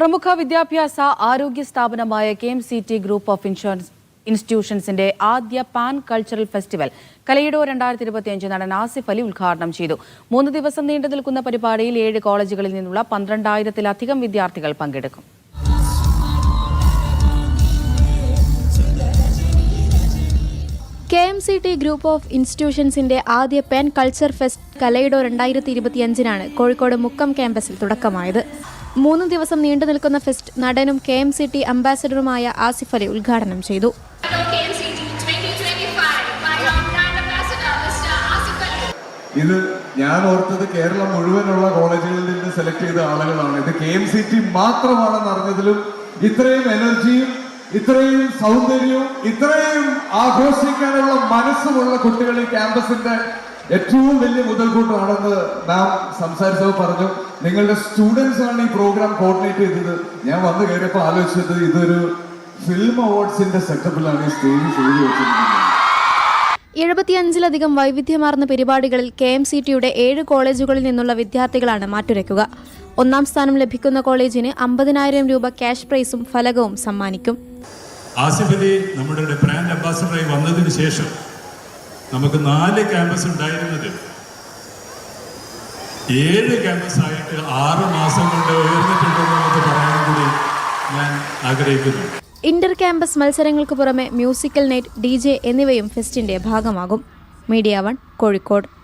പ്രമുഖ വിദ്യാഭ്യാസ ആരോഗ്യ സ്ഥാപനമായ K M C T group of insurance ഇൻസ്റ്റിറ്റ്യൂഷൻസിന്റെ ആദ്യ പാൻ കൾച്ചറൽ ഫെസ്റ്റിവൽ കലയിഡോ രണ്ടായിരത്തി ഇരുപത്തിയഞ്ച് നടൻ ആസിഫ് അലി ഉദ്ഘാടനം ചെയ്തു. മൂന്ന് ദിവസം നീണ്ടു നിൽക്കുന്ന പരിപാടിയിൽ ഏഴ് കോളേജുകളിൽ നിന്നുള്ള പന്ത്രണ്ടായിരത്തിലധികം വിദ്യാർത്ഥികൾ പങ്കെടുക്കും. K M C T group of ഇൻസ്റ്റിറ്റ്യൂഷൻസിന്റെ ആദ്യ പെൻ കൾച്ചർ ഫെസ്റ്റ് കലയിഡോ രണ്ടായിരത്തി ഇരുപത്തിയഞ്ചിനാണ് കോഴിക്കോട് മുക്കം ക്യാമ്പസിൽ തുടക്കമായത്. മൂന്ന് ദിവസം നീണ്ടു നിൽക്കുന്ന ഫെസ്റ്റ് നടനും കെ എം സി ടി അംബാസഡറുമായ ആസിഫ് അലി ഉദ്ഘാടനം ചെയ്തു KMCT 2025 by our brand ambassador, Mr. Asif Ali. ഇത് ഞാൻ ഓർത്തത് കേരളം മുഴുവനുള്ള കോളേജുകളിൽ നിന്ന് സെലക്ട് ചെയ്ത ആളുകളാണ് ഇത് കെ എം സി ടി മാത്രമാണെന്ന് അറിഞ്ഞതിലും ഇത്രയും എനർജിയും ഇത്രയും സൗന്ദര്യവും ഇത്രയും ആഘോഷിക്കാനുള്ള മനസ്സുമുള്ള കുട്ടികൾ ഈ ക്യാമ്പസിന്റെ ഏറ്റവും വലിയ മുതൽക്കൂട്ടാണെന്ന് നാം സംസാരിച്ചപ്പോൾ പറഞ്ഞു. നിങ്ങളുടെ സ്റ്റുഡൻസ് ആണ് ഈ പ്രോഗ്രാം കോർഡിനേറ്റ് ചെയ്തത്. ഞാൻ വന്നു കയറിയപ്പോൾ ആലോചിച്ചത് ഇതൊരു ഫിലിം അവാർഡ്സിന്റെ സെറ്റപ്പിലാണ് ഈ സ്റ്റേജ് ചെയ്തു വെച്ചിരിക്കുന്നത്. എഴുപത്തിയഞ്ചിലധികം വൈവിധ്യമാർന്ന പരിപാടികളിൽ കെ എം സി ടിയുടെ ഏഴ് കോളേജുകളിൽ നിന്നുള്ള വിദ്യാർത്ഥികളാണ് മാറ്റുരയ്ക്കുക. ഒന്നാം സ്ഥാനം ലഭിക്കുന്ന കോളേജിന് അമ്പതിനായിരം രൂപ ക്യാഷ് പ്രൈസും ഫലകവും സമ്മാനിക്കും. ആസിഫ് അലി നമ്മുടെ ബ്രാൻഡ് അംബാസഡറായി വന്നതിന് ശേഷം നമുക്ക് നാല് ക്യാമ്പസ് ഉണ്ടായിരുന്നത്. ഏഴ് ക്യാമ്പസ് ആയിട്ട് ആറ് മാസം കൊണ്ട് ഉയർന്നിട്ടുണ്ടെന്ന് പറയാൻ കൂടി ഞാൻ ആഗ്രഹിക്കുന്നു. ഇന്റർ ക്യാമ്പസ് മത്സരങ്ങൾക്ക് പുറമെ മ്യൂസിക്കൽ നൈറ്റ് ഡി ജെ എന്നിവയും ഫെസ്റ്റിന്റെ ഭാഗമാകും. Media One Kozhikode.